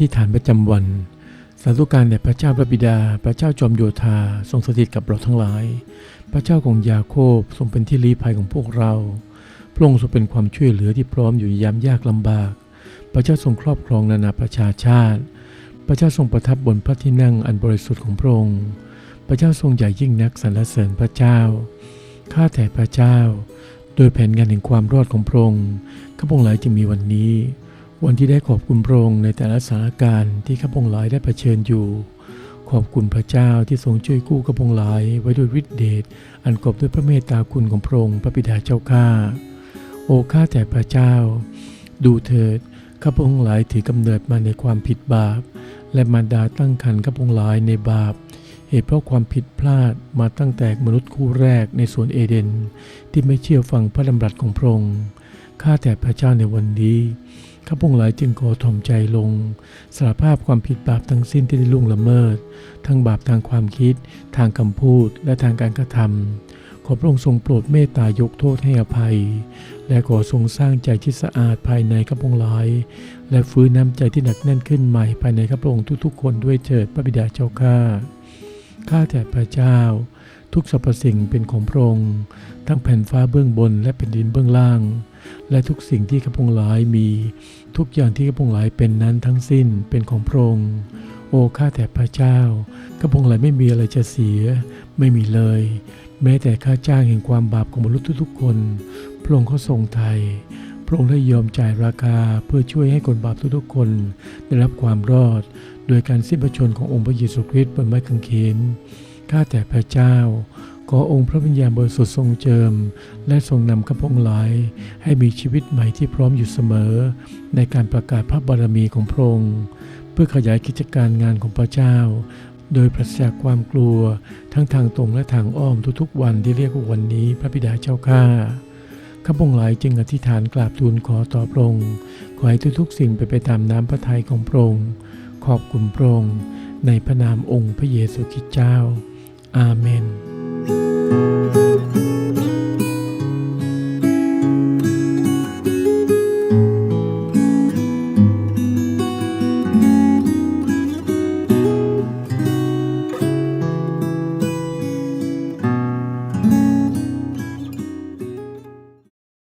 ธิษฐานประจำวัน สาธุการแด่พระเจ้าพระบิดา พระเจ้าจอมโยธาทรงสถิตกับเราทั้งหลาย พระเจ้าของยาโคบทรงเป็นที่ลี้ภัยของพวกเราพระองค์ทรงเป็นความช่วยเหลือที่พร้อมอยู่ในยามยากลำบาก พระเจ้าทรงครอบครองนานาประชาชาติ พระเจ้าทรงประทับบนพระที่นั่งอันบริสุทธิ์ของพระองค์ พระเจ้าทรงใหญ่ยิ่งนักสรรเสริญพระเจ้า ข้าแต่พระเจ้า โดยแผนงานแห่งความรอดของพระองค์ข้าพงหลายจึงมีวันนี้ วันที่ได้ขอบคุณพระองค์ในแต่ละสถานการณ์ที่ข้าพงหลายได้เผชิญอยู่ ขอบคุณพระเจ้าที่ทรงช่วยกู้ข้าพงหลายไว้ด้วยฤทธิเดชอันกอบด้วยพระเมตตาคุณของพระองค์พระบิดาเจ้าข้าโอ้ข้าแต่พระเจ้า ดูเถิดข้าพงหลายถือกำเนิดมาในความผิดบาป และมารดาตั้งครรภ์ข้าพงหลายในบาปเหตุเพราะความผิดพลาดมาตั้งแต่มนุษย์คู่แรกในสวนเอเดน ที่ไม่เชื่อฟังพระดำรัสของพระองค์ข้าแต่พระเจ้าในวันนี้ ข้าพงหลายจึงขอถ่อมใจลงสารภาพความผิดบาปทั้งสิ้นที่ได้ล่วงละเมิด ทั้งบาปทางความคิด ทางคำพูดและทางการกระทำขอพระองค์ทรงโปรดเมตตายกโทษให้อภัย และขอทรงสร้างใจที่สะอาดภายในข้าพงหลาย และฟื้นน้ำใจที่หนักแน่นขึ้นใหม่ภายในข้าพงค์ทุกๆ คนด้วยเถิดพระบิดาเจ้าข้าข้าแต่พระเจ้าทุกสรรพสิ่งเป็นของพระองค์ ทั้งแผ่นฟ้าเบื้องบนและแผ่นดินเบื้องล่าง และทุกสิ่งที่ข้าพงหลายมีทุกอย่างที่ข้าพงหลายเป็นนั้นทั้งสิ้นเป็นของพระองค์โอ้ข้าแต่พระเจ้าข้าพงหลายไม่มีอะไรจะเสีย ไม่มีเลย แม้แต่ค่าจ้างแห่งความบาปของมนุษย์ทุกๆคนพระองค์ก็ทรงไทยพระองค์ได้ยอมจ่ายราคาเพื่อช่วยให้คนบาปทุกๆคน ได้รับความรอด โดยการสิ้นพระชนขององค์พระเยซูคริสต์บนไม้กางเขนข้าแต่พระเจ้า ขอองค์พระวิญญาณบริสุทธิ์ทรงเจิม และทรงนำข้าพงหลาย ให้มีชีวิตใหม่ที่พร้อมอยู่เสมอ ในการประกาศพระบารมีของพระองค์ เพื่อขยายกิจการงานของพระเจ้า โดยปราศจากความกลัว ทั้งทางตรงและทางอ้อมทุกๆ วันที่เรียกว่าวันนี้พระบิดาเจ้าข้าข้าพงหลายจึงอธิษฐานกราบทูลขอต่อพระองค์ขอให้ทุกๆ สิ่งไปไปตามน้ำพระทัยของพระองค์ขอบคุณพระองค์ในพระนามองค์พระเยซูคริสต์เจ้า อาเมน thank you.